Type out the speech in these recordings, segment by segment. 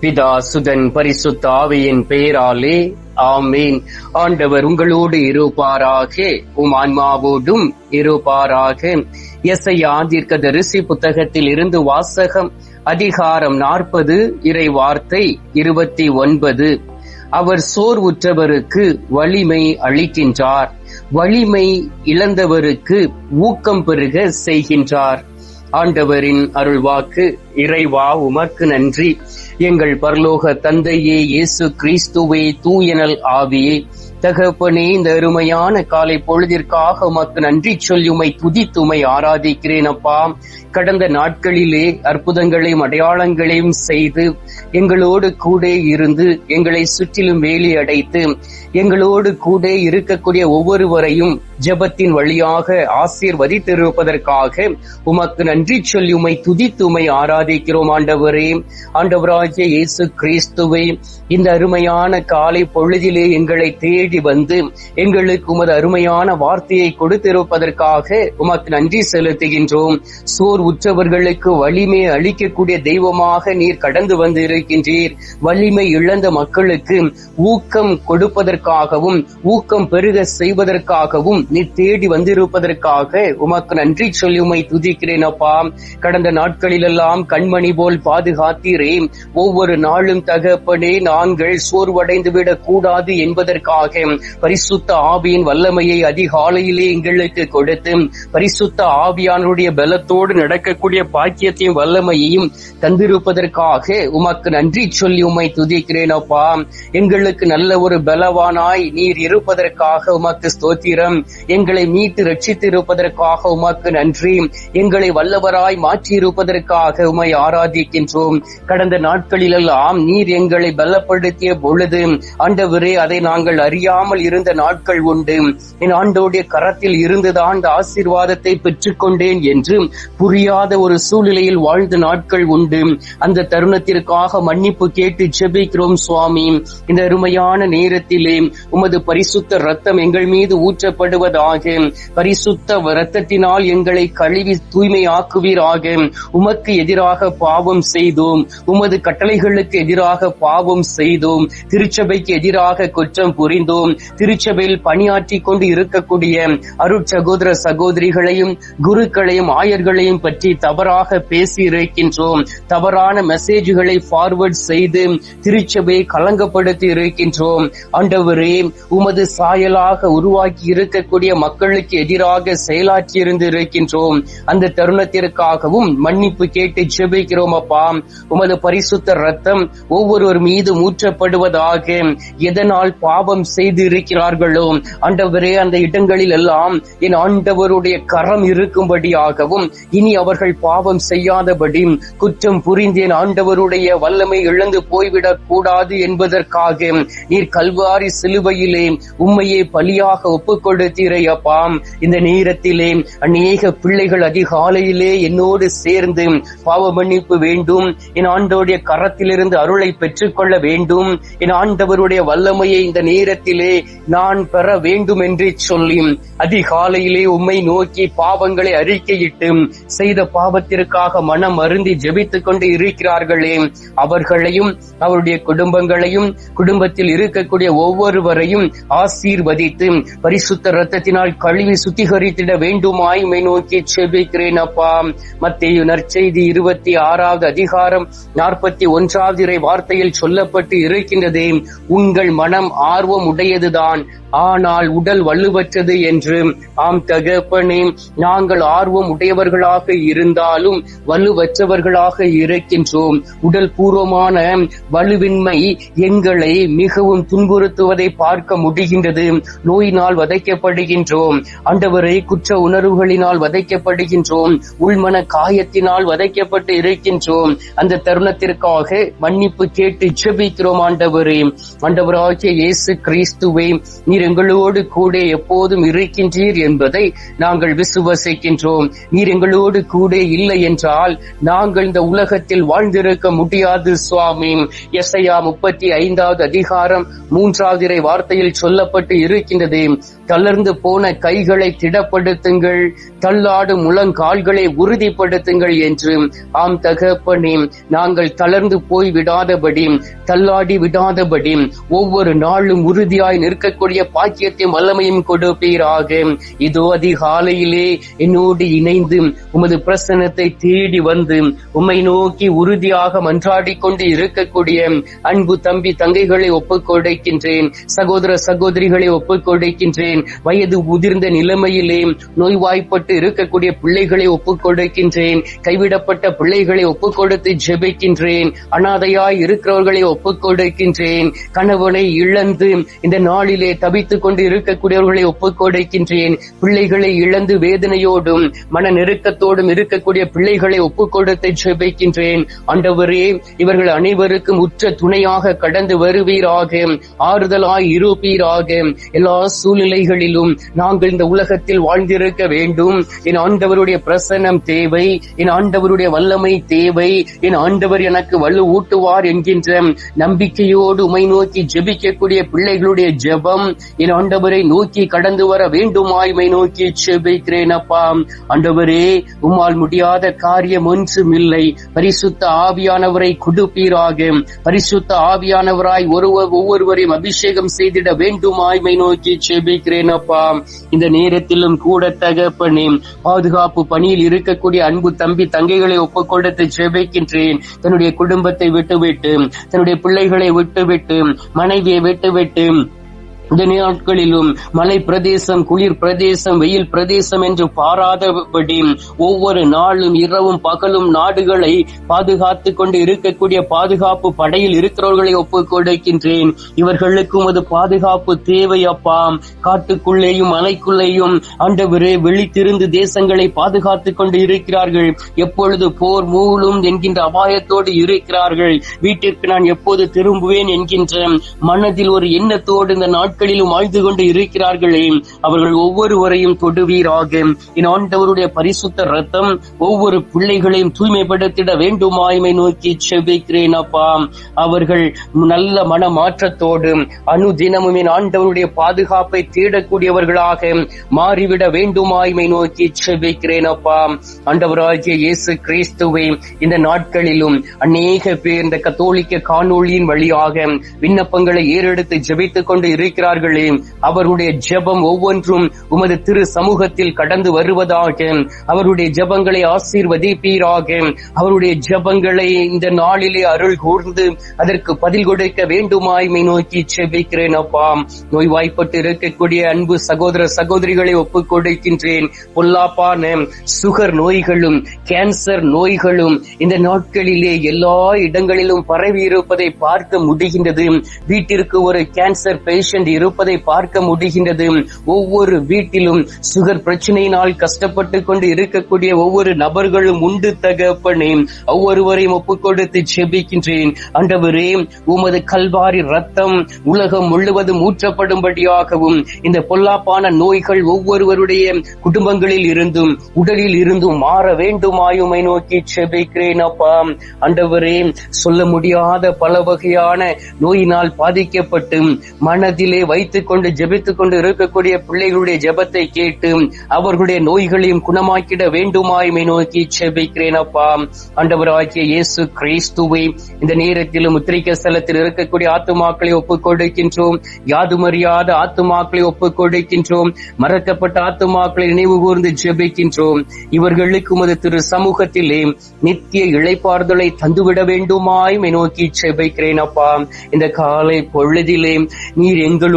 பிதா சுதன் பரிசுத்த ஆவியின் பெயராலே ஆமீன். ஆண்டவர் உங்களோடு இருப்பாராக உம் ஆன்மாவோடும் இருப்பாராக. எஸ்ஐயா தீர்க்க தரிசி புத்தகத்தில் இருந்து வாசகம் அதிகாரம் நாற்பது இறை வார்த்தை இருபத்தி ஒன்பது. அவர் சோர்வுற்றவருக்கு வலிமை அளிக்கின்றார். வலிமை இழந்தவருக்கு ஊக்கம் பெருக செய்கின்றார். ஆண்டவரின் அருள்வாக்கு இறைவா உமக்கு நன்றி. எங்கள் பரலோக தந்தையே இயேசு கிறிஸ்துவே தூயனல் ஆவியே. தகப்பனே இந்த அருமையான காலை பொழுதிற்காக உமக்கு நன்றி சொல்லி உமை ஆராதிக்கிறேன் அப்பா. கடந்த நாட்களிலே அற்புதங்களையும் அடையாளங்களையும் செய்து எங்களோடு கூட இருந்து எங்களை சுற்றிலும் வேலி அடைத்து எங்களோடு கூட இருக்கக்கூடிய ஒவ்வொருவரையும் ஜெபத்தின் வழியாக ஆசீர்வதித்திருப்பதற்காக உமக்கு நன்றி சொல்லி உமை ஆராதி ஆராதிக்கிறோம் ஆண்டவரே. ஆண்டவராகிய இயேசு கிறிஸ்துவை இந்த அருமையான காலை பொழுதிலே எங்களை தேடி வந்து எங்களுக்கு உமது அருமையான வார்த்தையை கொடுத்திருப்பதற்காக உமக்கு நன்றி செலுத்துகின்றோம். சோர் உற்றவர்களுக்கு வலிமை அளிக்கக்கூடிய தெய்வமாக நீர் கடந்து வந்து இருக்கின்றீர் வலிமை இழந்த மக்களுக்கு ஊக்கம் கொடுப்பதற்காகவும் ஊக்கம் பெருக செய்வதற்காகவும் நீ தேடி வந்திருப்பதற்காக உமக்கு நன்றி சொல்லி உமை துதிக்கிறேன் அப்பா. கடந்த நாட்களிலெல்லாம் கண்மணி போல் பாதுகாத்தீரே. ஒவ்வொரு நாளும் தகப்பனே நாங்கள் சோர்வடைந்து விடக் கூடாது என்பதற்காக பரிசுத்த ஆவியின் வல்லமையை அதிகாலையிலே எங்களுக்கு கொடுத்து பரிசுத்த ஆவியானுடைய பலத்தோடு நடக்கக்கூடிய பாக்கியத்தையும் வல்லமையையும் தந்திருப்பதற்காக உமக்கு நன்றி சொல்லி உம்மை துதிக்கிறேன் அப்பா. எங்களுக்கு நல்ல ஒரு பலவானாய் நீர் இருப்பதற்காக உமக்கு ஸ்தோத்திரம். எங்களை மீட்டு ரட்சித்து இருப்பதற்காக உமக்கு நன்றி. எங்களை வல்லவராய் மாற்றி இருப்பதற்காக உம்மை ஆராதிக்கின்றோம். கடந்த நாட்களிலெல்லாம் நீர் எங்களை பலப்படுத்திய பொழுது ஆண்டவரே அதை நாங்கள் அறியாமல் இருந்த நாட்கள் உண்டு. என் ஆண்டோடைய கரத்தில் இருந்துதான் இந்த ஆசீர்வாதத்தை பெற்றுக்கொண்டேன் என்று புரியாத ஒரு சூழ்நிலையில் வாழ்ந்த நாட்கள் உண்டு. அந்த தருணத்திற்காக மன்னிப்பு கேட்டு ஜெபிக்கிறோம் சுவாமி. இந்த அருமையான நேரத்திலே உமது பரிசுத்த ரத்தம் எங்கள் மீது ஊற்றப்படுவதாக பரிசுத்த ரத்தத்தினால் எங்களை கழுவி தூய்மையாக்குவீராக. உமக்கு எதிராக எதிராக பாவம் செய்தோம். உமது கட்டளைகளுக்கு எதிராக பாவம் செய்தோம். திருச்சபைக்கு எதிராக குற்றம் புரிந்தோம். திருச்சபையில் பணியாற்றி கொண்டு இருக்கக்கூடிய அருட்சகோதர சகோதரிகளையும் குருக்களையும் ஆயர்களையும் பற்றி தவறாக பேசி இருக்கின்றோம். தவறான மெசேஜ்களை ஃபார்வர்ட் செய்து திருச்சபையை கலங்கப்படுத்தி இருக்கின்றோம். ஆண்டவரே உமது சாயலாக உருவாக்கி இருக்கக்கூடிய மக்களுக்கு எதிராக செயலாற்றி இருந்து இருக்கின்றோம். அந்த தருணத்திற்காகவும் மன்னிப்பு கேட்டு செபிக்கிறோம் அப்பா உமது பரிசுத்த ரத்தம் ஒவ்வொருவர் மீது ஊற்றப்படுவதாக எதனால் பாவம் செய்து இருக்கிறார்களோ ஆண்டவரே அந்த இடங்களில் எல்லாம் என் ஆண்டவருடைய கரம் இருக்கும்படியாகவும் இனி அவர்கள் பாவம் செய்யாதபடி குற்றம் புரிந்தேன் ஆண்டவருடைய வல்லமை இழந்து போய்விடக் கூடாது என்பதற்காக நீர் கல்வாரி சிலுவையிலே உண்மையை பலியாக ஒப்புக்கொடுத்தீரை அப்பா இந்த நேரத்திலே அநேக பிள்ளைகள் அதிகாலையிலே என்னோடு சேர்ந்து பாவ மன்னிப்பு வேண்டும். என் ஆண்டவருடைய கரத்திலிருந்து அருளை பெற்றுக்கொள்ள வேண்டும். என் ஆண்டவருடைய வல்லமையை இந்த நேரத்திலே நான் பெற வேண்டும் என்று சொல்லி அதிகாலையிலே உம்மை நோக்கி பாவங்களை அறிக்கையிட்டு செய்த பாவத்திற்காக மனம் அருந்தி ஜெபித்துக் கொண்டு இருக்கிறார்களே. அவர்களையும் அவருடைய குடும்பங்களையும் குடும்பத்தில் இருக்கக்கூடிய ஒவ்வொருவரையும் ஆசீர்வதித்து பரிசுத்த ரத்தத்தினால் கழுவி சுத்திகரித்திட வேண்டுமாய் மை நோக்கி செபிக்கிறேன் அப்பா. மத்திய நற்செய்தி இருபத்தி ஆறாவது அதிகாரம் நாற்பத்தி ஒன்றாவது இறை வார்த்தையில் சொல்லப்பட்டு இருக்கின்றதே உங்கள் மனம் ஆர்வம் உடையதுதான். ஆனால் உடல் வலுவற்றது என்று. ஆம் தகப்பனே நாங்கள் ஆர்வம் உடையவர்களாக இருந்தாலும் வலுவற்றவர்களாக இருக்கின்றோம். உடல் பூர்வமான வலுவின்மை எங்களை மிகவும் துன்புறுத்துவதை பார்க்க முடிகின்றது. நோயினால் வதைக்கப்படுகின்றோம். அண்டவரை குற்ற உணர்வுகளினால் வதைக்கப்படுகின்றோம். உள்மன காயத்தினால் வதைக்கப்பட்டு இருக்கின்றோம். அந்த தருணத்திற்காக மன்னிப்பு கேட்டு ஜெபிக்கிறோம் ஆண்டவரே. ஆண்டவராகிய இயேசு கிறிஸ்துவை நீ நீர் எங்களோடு கூட எப்போதும் இருக்கின்றீர் என்பதை நாங்கள் விசுவசிக்கின்றோம். நீர் எங்களோடு கூட இல்லை என்றால் நாங்கள் இந்த உலகத்தில் வாழ்ந்திருக்க முடியாது சுவாமி. எஸ்ஐயா முப்பத்தி ஐந்தாவது அதிகாரம் மூன்றாவது இறை வார்த்தையில் சொல்லப்பட்டு இருக்கின்றது. தளர்ந்து போன கைகளை திடப்படுத்துங்கள் தள்ளாடும் முழங்கால்களை உறுதிப்படுத்துங்கள் என்று. ஆம் தகப்பனே நாங்கள் தளர்ந்து போய் விடாதபடி தள்ளாடி விடாதபடி ஒவ்வொரு நாளும் உறுதியாய் நிற்கக்கூடிய பாக்கியத்தையும் வல்லமையும் கொடுப்பீராக. இதோ அதிகாலையிலே என்னோடு இணைந்து உமது பிரசனத்தை தேடி வந்து உம்மை நோக்கி உறுதியாக மன்றாடி கொண்டு இருக்கக்கூடிய அன்பு தம்பி தங்கைகளை ஒப்புக் கொடுக்கின்றேன். சகோதர சகோதரிகளை ஒப்புக் கொடுக்கின்றேன். வயது உதிர்ந்த நிலைமையிலே நோய்வாய்ப்பட்டு இருக்கக்கூடிய பிள்ளைகளை ஒப்புக் கொடுக்கின்றேன். கைவிடப்பட்ட பிள்ளைகளை ஒப்புக் கொடுத்து ஜெபிக்கின்றேன். அனாதையாய் இருக்கிறவர்களை ஒப்புக் கொடுக்கின்றேன். கணவனை இழந்து இந்த நாளிலே தவி தவித்துக் கொண்டு இருக்கக்கூடியவர்களை ஒப்புக்கொடுக்கின்றேன். பிள்ளைகளை இழந்து வேதனையோடும் மன நெருக்கத்தோடும் இருக்கக்கூடிய பிள்ளைகளை ஒப்புக்கொடுத்து ஜெபிக்கின்றேன். ஆண்டவரே இவர்கள் அனைவருக்கும் உற்ற துணையாக கடந்து வருவீராக ஆறுதலாய் இருப்பீராக. எல்லா சூழ்நிலைகளிலும் நாங்கள் இந்த உலகத்தில் வாழ்ந்திருக்க வேண்டும். என் ஆண்டவருடைய பிரசனம் தேவை என் ஆண்டவருடைய வல்லமை தேவை. என் ஆண்டவர் எனக்கு வலு ஊட்டுவார் என்கின்ற நம்பிக்கையோடு உமை நோக்கி ஜெபிக்கக்கூடிய பிள்ளைகளுடைய ஜெபம் என் ஆண்டவரை நோக்கி கடந்து வர வேண்டுமாய்மை நோக்கி செபிக்கிறேன் அப்பா ஆண்டவரே உம்மால் முடியாத காரியம் ஒன்றும் இல்லை. பரிசுத்த ஆவியானவரை கொடுப்பீராக. பரிசுத்த ஆவியானவராய் ஒருவர் ஒவ்வொருவரையும் அபிஷேகம் செய்திட வேண்டுமாய்மை நோக்கி செபிக்கிறேன் அப்பா இந்த நேரத்திலும் கூட தகப்பனே பாதுகாப்பு பணியில் இருக்கக்கூடிய அன்பு தம்பி தங்கைகளை ஒப்புக்கொடுத்து ஜெபிக்கின்றேன் தன்னுடைய குடும்பத்தை விட்டுவிட்டு தன்னுடைய பிள்ளைகளை விட்டுவிட்டு மனைவியை விட்டுவிட்டு இந்த நாட்களிலும் மலை பிரதேசம் குளிர் பிரதேசம் வெயில் பிரதேசம் என்று பாராதபடி ஒவ்வொரு நாளும் இரவும் பகலும் நாடுகளை பாதுகாத்துக் கொண்டு இருக்கக்கூடிய பாதுகாப்பு படையில் இருக்கிறவர்களை ஒப்புக் கொடுக்கின்றேன். இவர்களுக்கும் அது பாதுகாப்பு தேவை அப்பா. காட்டுக்குள்ளேயும் மலைக்குள்ளேயும் ஆண்டவரே வெளித்திருந்து தேசங்களை பாதுகாத்துக் கொண்டு இருக்கிறார்கள். எப்பொழுது போர் மூலும் என்கின்ற அபாயத்தோடு இருக்கிறார்கள். வீட்டிற்கு நான் எப்போது திரும்புவேன் என்கின்ற மனதில் ஒரு எண்ணத்தோடு இந்த நாட்களிலும் ஆழ்ந்து கொண்டு இருக்கிறார்களே. அவர்கள் ஒவ்வொருவரையும் தொடுவீராக. என் ஆண்டவருடைய பரிசுத்த ரத்தம் ஒவ்வொரு பிள்ளைகளையும் தூய்மைப்படுத்திட வேண்டுமாய்மை நோக்கி செபிக்கிறேன் அப்பா. அவர்கள் நல்ல மன மாற்றத்தோடு அனுதினமும் என் ஆண்டவருடைய பாதுகாப்பை தேடக்கூடியவர்களாக மாறிவிட வேண்டுமாய்மை நோக்கி செபிக்கிறேன் அப்பா. ஆண்டவராகிய இயேசு கிறிஸ்துவை இந்த நாட்களிலும் அநேக பேர் இந்த கத்தோலிக்க காணொளியின் வழியாக விண்ணப்பங்களை ஏறெடுத்து ஜெபித்துக் கொண்டு இருக்கிறார் இருக்கிறார்களே அவருடைய ஜெபம் ஒவ்வொன்றும் உமது திரு சமூகத்தில் கடந்து வருவதாக அவருடைய ஜெபங்களை ஆசீர்வதிப்பீராக அவருடைய ஜெபங்களை இந்த நாளிலே அருள் கூர்ந்து அதற்கு பதில் கொடுக்க வேண்டுமாய்மை நோக்கி செபிக்கிறேன் அப்பா. நோய்வாய்ப்பட்டு இருக்கக்கூடிய அன்பு சகோதர சகோதரிகளை ஒப்புக் கொடுக்கின்றேன். பொல்லாப்பான சுகர் நோய்களும் கேன்சர் நோய்களும் இந்த நாட்களிலே எல்லா இடங்களிலும் பரவி இருப்பதை பார்க்க முடிகின்றது. வீட்டிற்கு ஒரு கேன்சர் பேஷண்ட் இருப்பதை பார்க்க முடிகின்றது. ஒவ்வொரு வீட்டிலும் சுகர் பிரச்சனையினால் கஷ்டப்பட்டு கொண்டு இருக்கக்கூடிய ஒவ்வொரு நபர்களும் உண்டு தகப்பனே. ஒவ்வொருவரையும் ஒப்புக்கொடுத்து செபிக்கின்றேன் அண்டவரே உமது கல்வாரி ரத்தம் உலகம் முழுவதும் ஊற்றப்படும்படியாகவும் இந்த பொல்லாப்பான நோய்கள் ஒவ்வொருவருடைய குடும்பங்களில் இருந்தும் உடலில் இருந்தும் மாற வேண்டுமாயுமை நோக்கி செபிக்கிறேன் அப்பா. அண்டவரே சொல்ல முடியாத பல வகையான நோயினால் பாதிக்கப்பட்டு மனதிலே வைத்துக் கொண்டு ஜெபித்துக் கொண்டு இருக்கக்கூடிய பிள்ளைகளுடைய ஜெபத்தை கேட்டு அவர்களுடைய நோய்களையும் குணமாக்கிட வேண்டுமாய்மை நோக்கி ஜெபிக்கிறேன் அப்பா. ஆண்டவராகிய இயேசு கிறிஸ்துவை இந்த நேரத்திலும் முத்திரிக்க ஸ்தலத்தில் இருக்கக்கூடிய ஆத்துமாக்களை ஒப்புக் கொடுக்கின்றோம் யாதுமறியாத ஆத்துமாக்களை ஒப்புக் கொடுக்கின்றோம் மறக்கப்பட்ட ஆத்துமாக்களை நினைவு கூர்ந்து ஜெபிக்கின்றோம். இவர்களுக்கு உமது திரு சமூகத்திலே நித்திய இழைப்பார்தலை தந்துவிட வேண்டுமாய் நோக்கி செபிக்கிறேன் அப்பா. இந்த காலை பொழுதிலே நீர் எங்களுடைய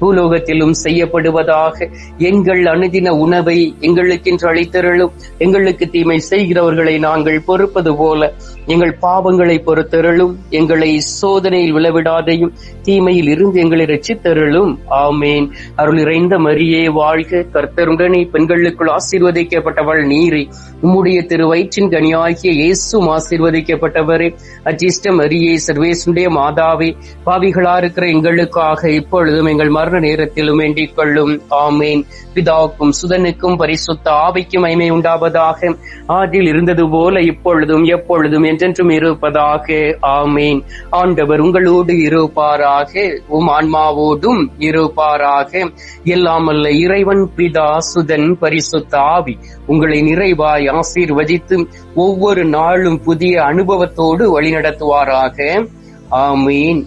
பூலோகத்திலும் செய்யப்படுவதாக எங்கள் அணுதின உணவை எங்களுக்கென்று அளித்தருளும். எங்களுக்கு தீமை செய்கிறவர்களை நாங்கள் பொறுப்பது போல எங்கள் பாவங்களை பொறுத்தருளும். எங்களை சோதனையில் விளவிடாதையும் தீமையில் இருந்து எங்களை ரச்சித்தருளும் ஆமேன். அருள் இறைந்த மரியே வாழ்க. கர்த்தருடனே பெண்களுக்குள் ஆசீர்வதிக்கப்பட்டவள் நீரே. உம்முடைய திரு வயிற்றின் கனியாகிய இயேசும் ஆசீர்வதிக்கப்பட்டவரே. அச்சிஷ்ட மரியே சர்வேசுடைய மாதாவே பாவிகளா இருக்கிற எங்களுக்காக இப்பொழுதும் எங்கள் மரண நேரத்திலும் வேண்டிக் கொள்ளும். ஆமேன். பிதாவுக்கும் சுதனுக்கும் பரிசுத்த ஆவிக்கும் மைமை உண்டாவதாக. ஆதில் இருந்தது போல இப்பொழுதும் எப்பொழுதும் என்றென்றும் இருப்பதாக. ஆமேன். ஆண்டவர் உங்களோடு இருப்பாராக. உம் ஆன்மாவோடும் இருப்பாராக. எல்லாமல்ல இறைவன் பிதா சுதன் பரிசுத்த ஆவி. உங்களை நிறைவாய் ஆசீர்வதித்து ஒவ்வொரு நாளும் புதிய அனுபவத்தோடு வழிநடத்துவாராக. ஆமீன்.